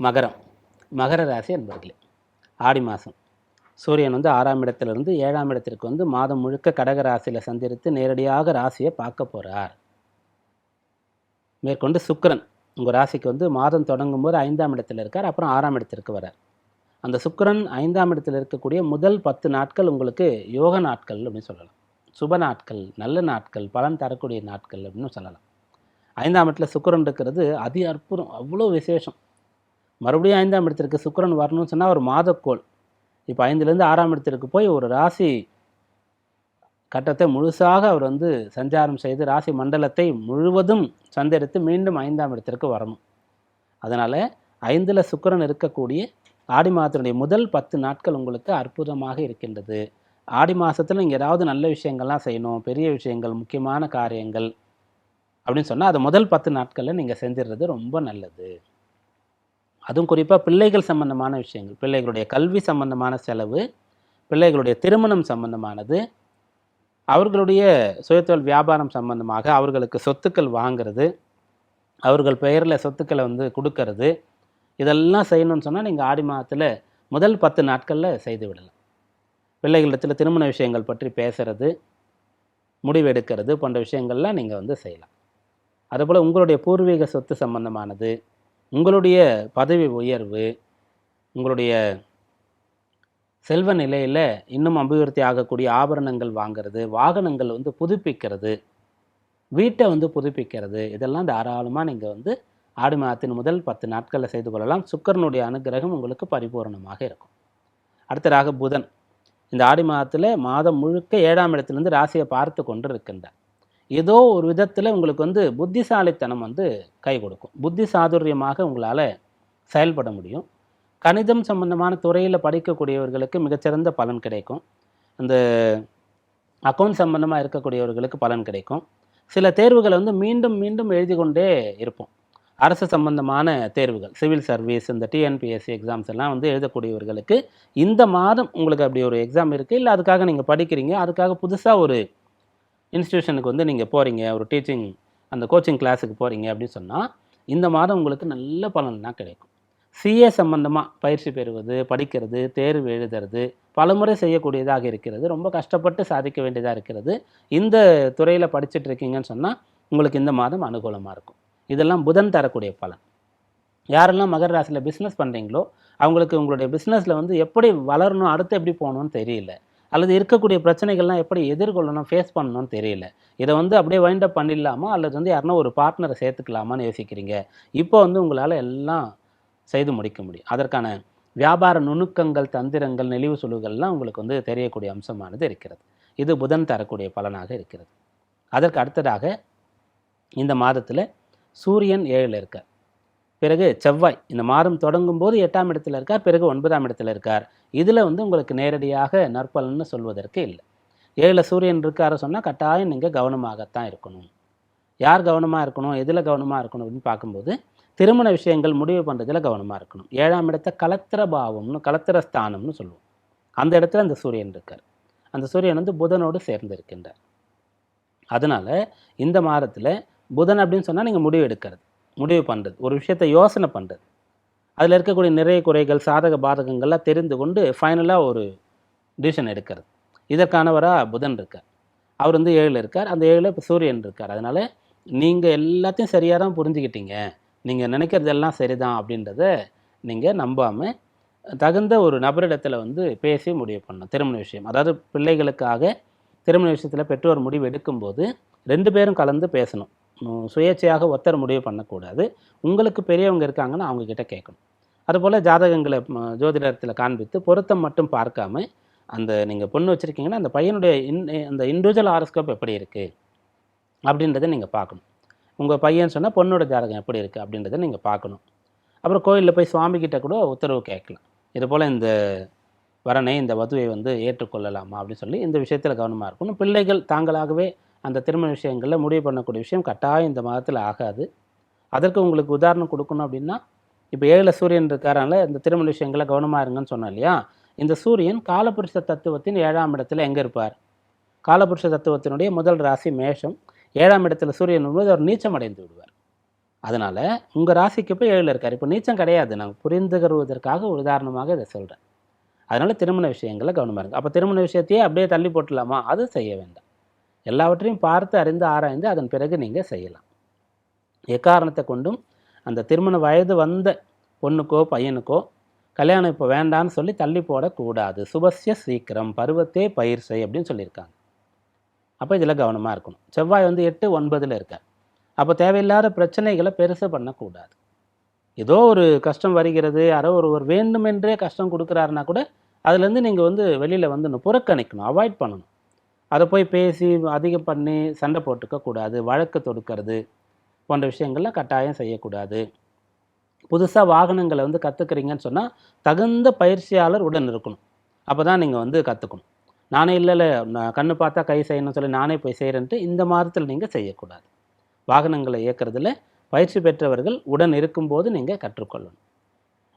மகரம். மகர ராசி அன்பர்களே ஆடி மாதம் சூரியன் வந்து ஆறாம் இடத்திலிருந்து ஏழாம் இடத்திற்கு வந்து மாதம் முழுக்க கடக ராசியில் சந்திரித்து நேரடியாக ராசியை பார்க்க போகிறார் மேற்கொண்டு சுக்கரன் உங்கள் ராசிக்கு வந்து மாதம் தொடங்கும் போது ஐந்தாம் இடத்துல இருக்கார் அப்புறம் ஆறாம் இடத்திற்கு வரார். அந்த சுக்கிரன் ஐந்தாம் இடத்தில் இருக்கக்கூடிய முதல் பத்து நாட்கள் உங்களுக்கு யோக நாட்கள் அப்படின்னு சொல்லலாம். சுப நாட்கள் நல்ல நாட்கள் பலன் தரக்கூடிய நாட்கள் அப்படின்னு சொல்லலாம். ஐந்தாம் இடத்துல சுக்கரன் இருக்கிறது அதி அற்புதம் அவ்வளோ விசேஷம். மறுபடியும் ஐந்தாம் இடத்திற்கு சுக்கரன் வரணும்னு சொன்னால் ஒரு மாதக்கோள். இப்போ ஐந்துலேருந்து ஆறாம் இடத்திற்கு போய் ஒரு ராசி கட்டத்தை முழுசாக அவர் வந்து சஞ்சாரம் செய்து ராசி மண்டலத்தை முழுவதும் சந்தரித்து மீண்டும் ஐந்தாம் இடத்திற்கு வரணும். அதனால் ஐந்தில் சுக்கரன் இருக்கக்கூடிய ஆடி மாதத்தினுடைய முதல் பத்து நாட்கள் உங்களுக்கு அற்புதமாக இருக்கின்றது. ஆடி மாதத்தில் நீங்கள் ஏதாவது நல்ல விஷயங்கள்லாம் செய்யணும் பெரிய விஷயங்கள் முக்கியமான காரியங்கள் அப்படின்னு சொன்னால் அது முதல் பத்து நாட்களில் நீங்கள் செஞ்சிடுறது ரொம்ப நல்லது. அதுவும் குறிப்பாக பிள்ளைகள் சம்பந்தமான விஷயங்கள். பிள்ளைகளுடைய கல்வி சம்பந்தமான செலவு பிள்ளைகளுடைய திருமணம் சம்பந்தமானது அவர்களுடைய சுயத்தொழில் வியாபாரம் சம்பந்தமாக அவர்களுக்கு சொத்துக்கள் வாங்குறது அவர்கள் பெயரில் சொத்துக்களை வந்து கொடுக்கறது இதெல்லாம் செய்யணும்னு சொன்னால் நீங்கள் ஆடி மாதத்தில் முதல் பத்து நாட்களில் செய்து விடலாம். பிள்ளைகளிடத்தில் திருமண விஷயங்கள் பற்றி பேசுறது முடிவெடுக்கிறது போன்ற விஷயங்கள்லாம் நீங்கள் வந்து செய்யலாம். அதுபோல் உங்களுடைய பூர்வீக சொத்து சம்பந்தமானது உங்களுடைய பதவி உயர்வு உங்களுடைய செல்வ நிலையில் இன்னும் அபிவிருத்தி ஆகக்கூடிய ஆபரணங்கள் வாங்குறது வாகனங்கள் வந்து புதுப்பிக்கிறது வீட்டை வந்து புதுப்பிக்கிறது இதெல்லாம் தாராளமாக நீங்கள் வந்து ஆடி மாதத்தின் முதல் பத்து நாட்களில் செய்து கொள்ளலாம். சுக்கரனுடைய அனுகிரகம் உங்களுக்கு பரிபூரணமாக இருக்கும். அடுத்ததாக புதன். இந்த ஆடி மாதத்தில் மாதம் முழுக்க ஏழாம் இடத்துலேருந்து ராசியை பார்த்து கொண்டு இருக்கின்றார் ஏதோ ஒரு விதத்தில் உங்களுக்கு வந்து புத்திசாலித்தனம் வந்து கை கொடுக்கும். புத்தி சாதுரியமாக உங்களால் செயல்பட முடியும். கணிதம் சம்பந்தமான துறையில் படிக்கக்கூடியவர்களுக்கு மிகச்சிறந்த பலன் கிடைக்கும். அந்த அக்கௌண்ட் சம்பந்தமாக இருக்கக்கூடியவர்களுக்கு பலன் கிடைக்கும். சில தேர்வுகளை வந்து மீண்டும் மீண்டும் எழுதி கொண்டே இருப்போம். அரசு சம்பந்தமான தேர்வுகள் சிவில் சர்வீஸ் இந்த டிஎன்பிஎஸ்சி எக்ஸாம்ஸ் எல்லாம் வந்து எழுதக்கூடியவர்களுக்கு இந்த மாதம் உங்களுக்கு அப்படி ஒரு எக்ஸாம் இருக்குது இல்லை அதுக்காக நீங்கள் படிக்கிறீங்க. அதுக்காக புதுசாக ஒரு இன்ஸ்டியூஷனுக்கு வந்து நீங்கள் போகிறீங்க ஒரு டீச்சிங் அந்த கோச்சிங் கிளாஸுக்கு போகிறீங்க அப்படின்னு சொன்னால் இந்த மாதம் உங்களுக்கு நல்ல பலன்லாம் கிடைக்கும். சிஏ சம்பந்தமாக பயிற்சி பெறுவது படிக்கிறது தேர்வு எழுதுறது பலமுறை செய்யக்கூடியதாக இருக்கிறது ரொம்ப கஷ்டப்பட்டு சாதிக்க வேண்டியதாக இருக்கிறது இந்த துறையில் படிச்சுட்டு இருக்கீங்கன்னு சொன்னால் உங்களுக்கு இந்த மாதம் அனுகூலமாக இருக்கும். இதெல்லாம் புதன் தரக்கூடிய பலன். யாரெல்லாம் மகர ராசியில் பிஸ்னஸ் பண்ணுறீங்களோ அவங்களுக்கு உங்களுடைய பிஸ்னஸில் வந்து எப்படி வளரணும் அடுத்து எப்படி போகணும்னு தெரியல. அல்லது இருக்கக்கூடிய பிரச்சனைகள்லாம் எப்படி எதிர்கொள்ளணும் ஃபேஸ் பண்ணணும்னு தெரியல. இதை வந்து அப்படியே வைண்ட் அப் பண்ணிடலாமா? அல்லது வந்து யாருன்னா ஒரு பார்ட்னரை சேர்த்துக்கலாமான்னு யோசிக்கிறீங்க. இப்போ வந்து உங்களால் எல்லாம் செய்து முடிக்க முடியும். அதற்கான வியாபார நுணுக்கங்கள் தந்திரங்கள் நெளிவு சுழுகள்லாம் உங்களுக்கு வந்து தெரியக்கூடிய அம்சமானது இருக்கிறது. இது புதன் தரக்கூடிய பலனாக இருக்கிறது. அதற்கு அடுத்ததாக இந்த மாதத்தில் சூரியன் ஏழில் இருக்கார். பிறகு செவ்வாய். இந்த மாதம் தொடங்கும் போது எட்டாம் இடத்துல இருக்கார் பிறகு ஒன்பதாம் இடத்துல இருக்கார். இதில் வந்து உங்களுக்கு நேரடியாக நற்பலன்னு சொல்வதற்கு இல்லை. ஏழில் சூரியன் இருக்கார சொன்னால் கட்டாயம் நீங்கள் கவனமாகத்தான் இருக்கணும். யார் கவனமாக இருக்கணும் எதில் கவனமாக இருக்கணும் அப்படின்னு பார்க்கும்போது திருமண விஷயங்கள் முடிவு பண்ணுறதுல கவனமாக இருக்கணும். ஏழாம் இடத்த கலத்திர பாவம்னு கலத்திர ஸ்தானம்னு சொல்லுவோம். அந்த இடத்துல அந்த சூரியன் இருக்கார். அந்த சூரியன் வந்து புதனோடு சேர்ந்து இருக்கின்றார். அதனால் இந்த மாதத்தில் புதன் அப்படின்னு சொன்னால் நீங்கள் முடிவு எடுக்கிறது. முடிவு பண்ணுறது ஒரு விஷயத்தை யோசனை பண்ணுறது அதில் இருக்கக்கூடிய நிறைய குறைகள் சாதக பாதகங்கள்லாம் தெரிந்து கொண்டு ஃபைனலாக ஒரு டிசிஷன் எடுக்கிறது. இதற்கானவராக புதன் இருக்கார். அவர் வந்து ஏழில் இருக்கார். அந்த ஏழில் இப்போ சூரியன் இருக்கார். அதனால் நீங்கள் எல்லாத்தையும் சரியாக தான் புரிஞ்சுக்கிட்டீங்க. நீங்கள் நினைக்கிறதெல்லாம் சரிதான் அப்படின்றத நீங்கள் நம்பாமல் தகுந்த ஒரு நபரிடத்தில் வந்து பேசி முடிவு பண்ணணும். திருமண விஷயம். அதாவது பிள்ளைகளுக்காக திருமண விஷயத்தில் பெற்றோர் முடிவு எடுக்கும்போது ரெண்டு பேரும் கலந்து பேசணும். சுயேட்சையாக ஒத்தர் முடிவு பண்ணக்கூடாது. உங்களுக்கு பெரியவங்க இருக்காங்கன்னா அவங்கக்கிட்ட கேட்கணும். அதுபோல் ஜாதகங்களை ஜோதிடத்தில் காண்பித்து பொருத்தம் மட்டும் பார்க்காம அந்த நீங்கள் பொண்ணு வச்சுருக்கீங்கன்னா அந்த பையனுடைய இன் அந்த இண்டிவிஜுவல் ஆரோஸ்கோப் எப்படி இருக்குது அப்படின்றத நீங்கள் பார்க்கணும். உங்கள் பையன் சொன்னால் பொண்ணோட ஜாதகம் எப்படி இருக்குது அப்படின்றத நீங்கள் பார்க்கணும். அப்புறம் கோயிலில் போய் சுவாமிக்கிட்ட கூட உத்தரவு கேட்கலாம். இது போல் இந்த வரனை இந்த வதுவை வந்து ஏற்றுக்கொள்ளலாமா அப்படின்னு சொல்லி இந்த விஷயத்தில் கவனமாக இருக்கணும். பிள்ளைகள் தாங்களாகவே அந்த திருமண விஷயங்களில் முடிவு பண்ணக்கூடிய விஷயம் கட்டாயம் இந்த மாதத்தில் ஆகாது. அதற்கு உங்களுக்கு உதாரணம் கொடுக்கணும் அப்படின்னா இப்போ ஏழில் சூரியன் இருக்காரால இந்த திருமண விஷயங்களை கவனமாக இருங்கன்னு சொன்னோம் இல்லையா? இந்த சூரியன் காலபுருஷ தத்துவத்தின் ஏழாம் இடத்துல எங்கே இருப்பார்? காலபுருஷ தத்துவத்தினுடைய முதல் ராசி மேஷம். ஏழாம் இடத்துல சூரியன் வரும்போது அவர் நீச்சம் அடைந்து விடுவார். அதனால் உங்கள் ராசிக்கு இப்போ ஏழில் இருக்கார். இப்போ நீச்சம் கிடையாது. நாங்கள் புரிந்துகிறவதற்காக ஒரு உதாரணமாக இதை சொல்கிறேன் அதனால் திருமண விஷயங்களை கவனமாக இருக்குது அப்போ திருமண விஷயத்தையே அப்படியே தள்ளி போட்டுடலாமா? அது செய்ய வேண்டாம். எல்லாவற்றையும் பார்த்து அறிந்து ஆராய்ந்து அதன் பிறகு நீங்கள் செய்யலாம். எக்காரணத்தை கொண்டும் அந்த திருமண வயது வந்த பொண்ணுக்கோ பையனுக்கோ கல்யாணம் இப்போ வேண்டான்னு சொல்லி தள்ளி போடக்கூடாது. சுபஸ்ய சீக்கிரம் பருவத்தே பயிர் செய் அப்படின்னு சொல்லியிருக்காங்க. அப்போ இதில் கவனமாக இருக்கணும். செவ்வாய் வந்து எட்டு ஒன்பதில் இருக்கார். அப்போ தேவையில்லாத பிரச்சனைகளை பெருசு பண்ணக்கூடாது. ஏதோ ஒரு கஷ்டம் வருகிறது யாரோ ஒருவர் வேண்டுமென்றே கஷ்டம் கொடுக்குறாருன்னா கூட அதுலேருந்து நீங்கள் வந்து வெளியில் வந்து புறக்கணிக்கணும் அவாய்ட் பண்ணணும். அதை போய் பேசி அதிகம் பண்ணி சண்டை போட்டுக்க கூடாது வழக்கு தொடுக்கிறது போன்ற விஷயங்கள்லாம் கட்டாயம் செய்யக்கூடாது. புதுசாக வாகனங்களை வந்து கற்றுக்குறீங்கன்னு சொன்னால் தகுந்த பயிற்சியாளர் உடன் இருக்கணும். அப்போ தான் நீங்கள் வந்து கற்றுக்கணும் நானே இல்லை இல்லை நான் கண்ணு பார்த்தா கை செய்யணும்னு சொல்லி நானே போய் செய்கிறேன்ட்டு இந்த மாதத்தில் நீங்கள் செய்யக்கூடாது. வாகனங்களை இயக்கிறதுல பயிற்சி பெற்றவர்கள் உடன் இருக்கும்போது நீங்கள் கற்றுக்கொள்ளணும்.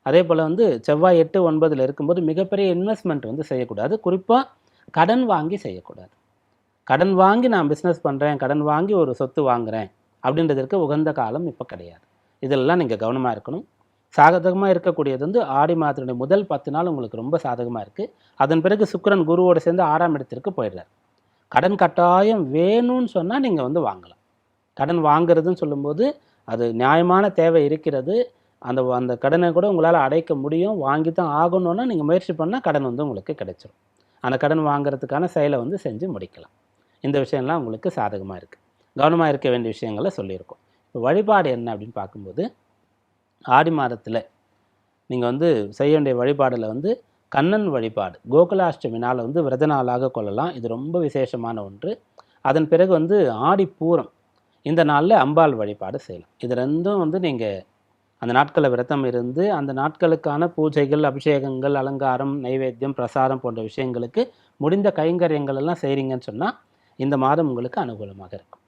அதே போல் வந்து செவ்வாய் எட்டு ஒன்பதில் இருக்கும்போது மிகப்பெரிய இன்வெஸ்ட்மெண்ட் வந்து செய்யக்கூடாது. குறிப்பாக கடன் வாங்கி செய்யக்கூடாது. கடன் வாங்கி நான் பிஸ்னஸ் பண்ணுறேன் கடன் வாங்கி ஒரு சொத்து வாங்குறேன் அப்படின்றதற்கு உகந்த காலம் இப்போ கிடையாது. இதெல்லாம் நீங்கள் கவனமாக இருக்கணும். சாதகமாக இருக்கக்கூடியது வந்து ஆடி மாதத்தினுடைய முதல் பத்து நாள் உங்களுக்கு ரொம்ப சாதகமாக இருக்குது அதன் பிறகு சுக்கிரன் குருவோடு சேர்ந்து ஆறாம் இடத்திற்கு போயிடுறார். கடன் கட்டாயம் வேணும்னு சொன்னால் நீங்கள் வந்து வாங்கலாம். கடன் வாங்குறதுன்னு சொல்லும்போது அது நியாயமான தேவை இருக்கிறது. அந்த அந்த கடனை கூட உங்களால் அடைக்க முடியும். வாங்கி தான் ஆகணும்னா நீங்கள் முயற்சி பண்ணால் கடன் வந்து உங்களுக்கு கிடைச்சிரும். அந்த கடன் வாங்குறதுக்கான செயலை வந்து செஞ்சு முடிக்கலாம். இந்த விஷயம்லாம் உங்களுக்கு சாதகமாக இருக்குது கவனமாக இருக்க வேண்டிய விஷயங்களை சொல்லியிருக்கோம். இப்போ வழிபாடு என்ன அப்படின்னு பார்க்கும்போது ஆடி மாதத்தில் நீங்கள் வந்து செய்ய வேண்டிய வழிபாடில் வந்து கண்ணன் வழிபாடு கோகுலாஷ்டமி நாளை வந்து விரத நாளாக கொள்ளலாம். இது ரொம்ப விசேஷமான ஒன்று. அதன் பிறகு வந்து ஆடி பூரம் இந்த நாளில் அம்பாள் வழிபாடு செய்யலாம். இது ரெண்டும் வந்து நீங்கள் அந்த நாட்களில் விரதம் இருந்து அந்த நாட்களுக்கான பூஜைகள் அபிஷேகங்கள் அலங்காரம் நைவேத்தியம் பிரசாதம் போன்ற விஷயங்களுக்கு முடிந்த கைங்கரியங்கள் எல்லாம் செய்கிறீங்கன்னு சொன்னால் இந்த மாதம் உங்களுக்கு அனுகூலமாக இருக்கும்.